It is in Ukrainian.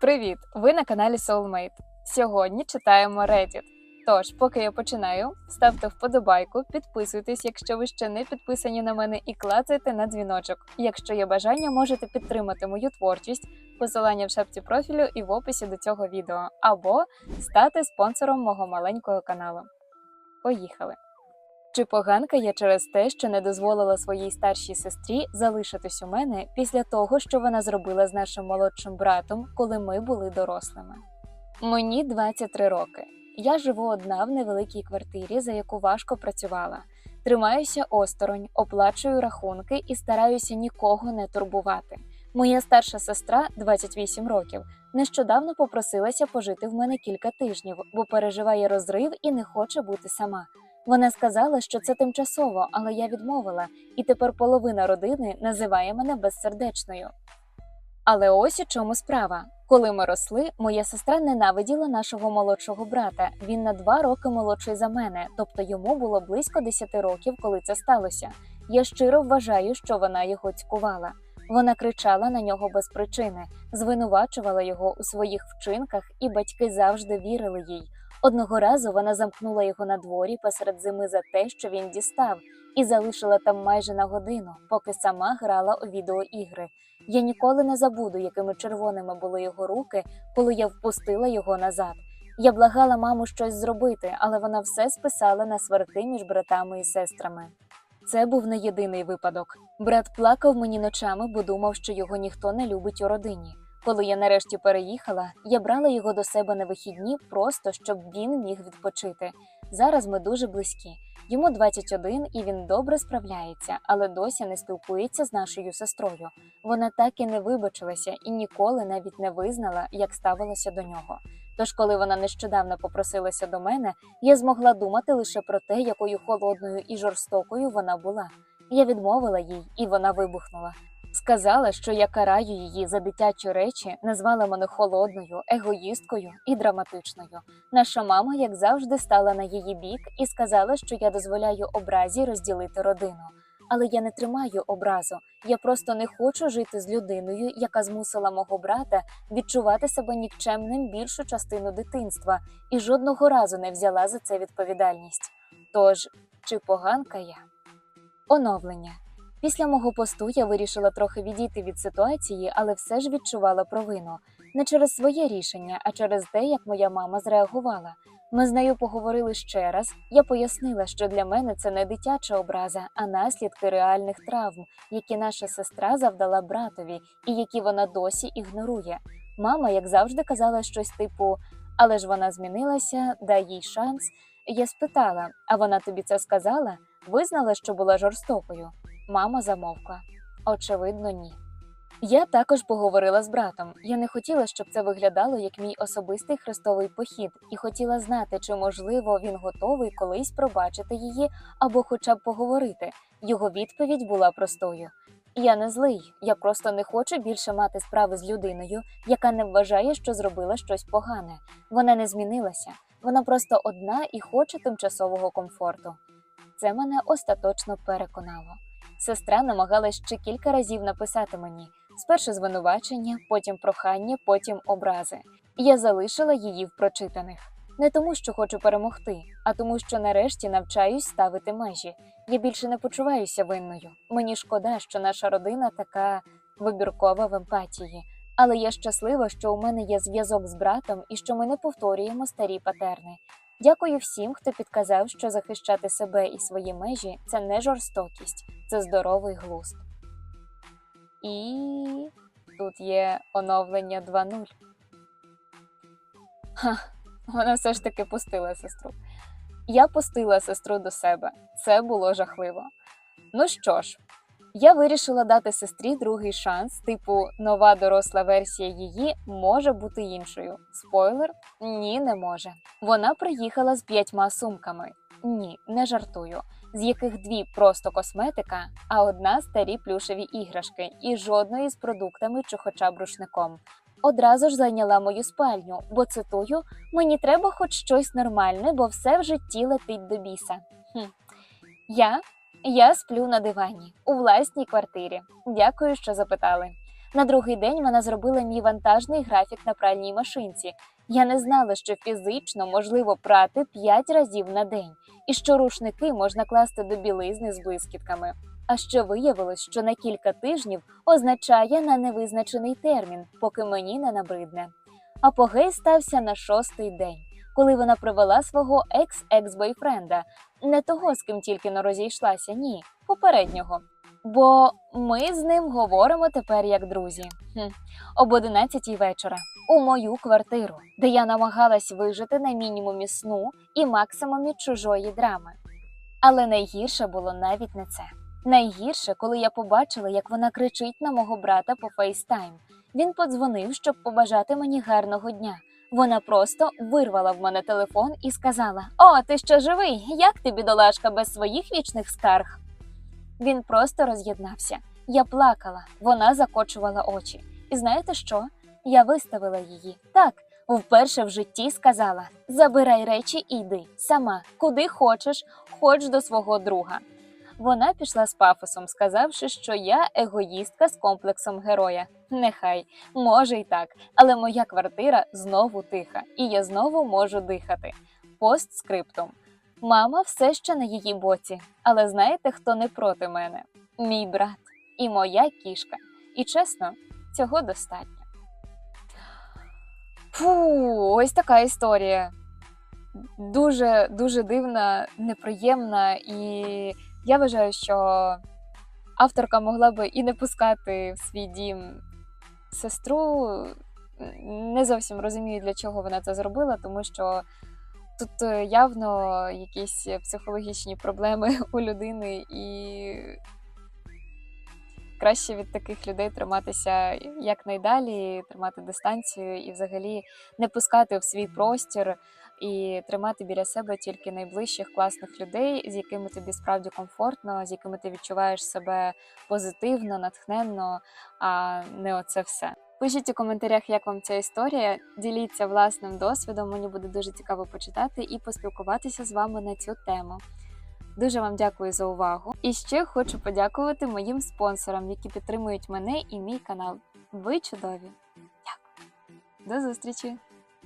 Привіт! Ви на каналі Soulmate. Сьогодні читаємо Reddit. Тож, поки я починаю, ставте вподобайку, підписуйтесь, якщо ви ще не підписані на мене, і клацайте на дзвіночок. Якщо є бажання, можете підтримати мою творчість, посилання в шапці профілю і в описі до цього відео, або стати спонсором мого маленького каналу. Поїхали! Чи поганка я через те, що не дозволила своїй старшій сестрі залишитись у мене після того, що вона зробила з нашим молодшим братом, коли ми були дорослими? Мені 23 роки. Я живу одна в невеликій квартирі, за яку важко працювала. Тримаюся осторонь, оплачую рахунки і стараюся нікого не турбувати. Моя старша сестра, 28 років, нещодавно попросилася пожити в мене кілька тижнів, бо переживає розрив і не хоче бути сама. Вона сказала, що це тимчасово, але я відмовила, і тепер половина родини називає мене безсердечною. Але ось у чому справа. Коли ми росли, моя сестра ненавиділа нашого молодшого брата. Він на два роки молодший за мене, тобто йому було близько 10 років, коли це сталося. Я щиро вважаю, що вона його цькувала. Вона кричала на нього без причини, звинувачувала його у своїх вчинках, і батьки завжди вірили їй. Одного разу вона замкнула його на дворі посеред зими за те, що він дістав, і залишила там майже на годину, поки сама грала у відеоігри. Я ніколи не забуду, якими червоними були його руки, коли я впустила його назад. Я благала маму щось зробити, але вона все списала на сварки між братами і сестрами. Це був не єдиний випадок. Брат плакав мені ночами, бо думав, що його ніхто не любить у родині. Коли я нарешті переїхала, я брала його до себе на вихідні, просто щоб він міг відпочити. Зараз ми дуже близькі. Йому 21 і він добре справляється, але досі не спілкується з нашою сестрою. Вона так і не вибачилася і ніколи навіть не визнала, як ставилася до нього. Тож, коли вона нещодавно попросилася до мене, я змогла думати лише про те, якою холодною і жорстокою вона була. Я відмовила їй, і вона вибухнула. Сказала, що я караю її за дитячі речі, назвала мене холодною, егоїсткою і драматичною. Наша мама, як завжди, стала на її бік і сказала, що я дозволяю образі розділити родину. Але я не тримаю образу. Я просто не хочу жити з людиною, яка змусила мого брата відчувати себе нікчемним більшу частину дитинства і жодного разу не взяла за це відповідальність. Тож, чи поганка я? Оновлення. Після мого посту я вирішила трохи відійти від ситуації, але все ж відчувала провину не через своє рішення, а через те, як моя мама зреагувала. Ми з нею поговорили ще раз. Я пояснила, що для мене це не дитяча образа, а наслідки реальних травм, які наша сестра завдала братові, і які вона досі ігнорує. Мама, як завжди, казала щось типу: але ж вона змінилася, дай їй шанс. Я спитала: а вона тобі це сказала? Визнала, що була жорстокою. Мама замовкла. Очевидно, ні. Я також поговорила з братом. Я не хотіла, щоб це виглядало як мій особистий хрестовий похід, і хотіла знати, чи можливо він готовий колись пробачити її або хоча б поговорити. Його відповідь була простою: Я не злий, я просто не хочу більше мати справи з людиною, яка не вважає, що зробила щось погане. Вона не змінилася, вона просто одна і хоче тимчасового комфорту. Це мене остаточно переконало. Сестра намагалась ще кілька разів написати мені спершу звинувачення, потім прохання, потім образи. Я залишила її в прочитаних. Не тому, що хочу перемогти, а тому, що нарешті навчаюсь ставити межі. Я більше не почуваюся винною. Мені шкода, що наша родина така вибіркова в емпатії. Але я щаслива, що у мене є зв'язок з братом і що ми не повторюємо старі патерни. Дякую всім, хто підказав, що захищати себе і свої межі це не жорстокість, це здоровий глузд. І тут є оновлення 2.0. Ха, вона все ж таки пустила сестру. Я пустила сестру до себе. Це було жахливо. Ну що ж, я вирішила дати сестрі другий шанс, типу, нова доросла версія її може бути іншою. Спойлер: ні, не може. Вона приїхала з п'ятьма сумками. Ні, не жартую. З яких дві просто косметика, а одна старі плюшеві іграшки, і жодної з продуктами чи хоча б рушником. Одразу ж зайняла мою спальню, бо цитую: мені треба хоч щось нормальне, бо все в житті летить до біса. Хм. Я я сплю на дивані у власній квартирі. Дякую, що запитали. На другий день вона зробила мій вантажний графік на пральній машинці. Я не знала, що фізично можливо прати 5 разів на день, і що рушники можна класти до білизни з блискітками. А ще виявилось, що на кілька тижнів означає на невизначений термін, поки мені не набридне. Апогей стався на шостий день, коли вона привела свого екс-екс-бойфренда, не того, з ким тільки не розійшлася, ні, попереднього. Бо ми з ним говоримо тепер як друзі. Хм. Об одинадцятій вечора у мою квартиру, де я намагалась вижити на мінімумі сну і максимумі чужої драми. Але найгірше було навіть не це. Найгірше, коли я побачила, як вона кричить на мого брата по фейстайм. Він подзвонив, щоб побажати мені гарного дня. Вона просто вирвала в мене телефон і сказала: О, ти ще живий? Як ти, бідолашка, без своїх вічних скарг? Він просто роз'єднався. Я плакала, вона закочувала очі. І знаєте що? Я виставила її. Так, вперше в житті сказала: забирай речі і йди сама, куди хочеш, хоч до свого друга. Вона пішла з пафосом, сказавши, що я егоїстка з комплексом героя. Нехай, може й так, але моя квартира знову тиха, і я знову можу дихати. Постскриптум. Мама все ще на її боці, але знаєте, хто не проти мене? Мій брат і моя кішка. І чесно, цього достатньо. Фу, ось така історія. Дуже дуже дивна, неприємна, і я вважаю, що авторка могла би і не пускати в свій дім сестру. Не зовсім розумію, для чого вона це зробила, тому що тут е, явно якісь психологічні проблеми у людини, і краще від таких людей триматися якнайдалі, тримати дистанцію і взагалі не пускати в свій простір і тримати біля себе тільки найближчих класних людей, з якими тобі справді комфортно, з якими ти відчуваєш себе позитивно, натхненно, а не оце все. Пишіть у коментарях, як вам ця історія. Діліться власним досвідом. Мені буде дуже цікаво почитати і поспілкуватися з вами на цю тему. Дуже вам дякую за увагу. І ще хочу подякувати моїм спонсорам, які підтримують мене і мій канал. Ви чудові! Дякую! До зустрічі!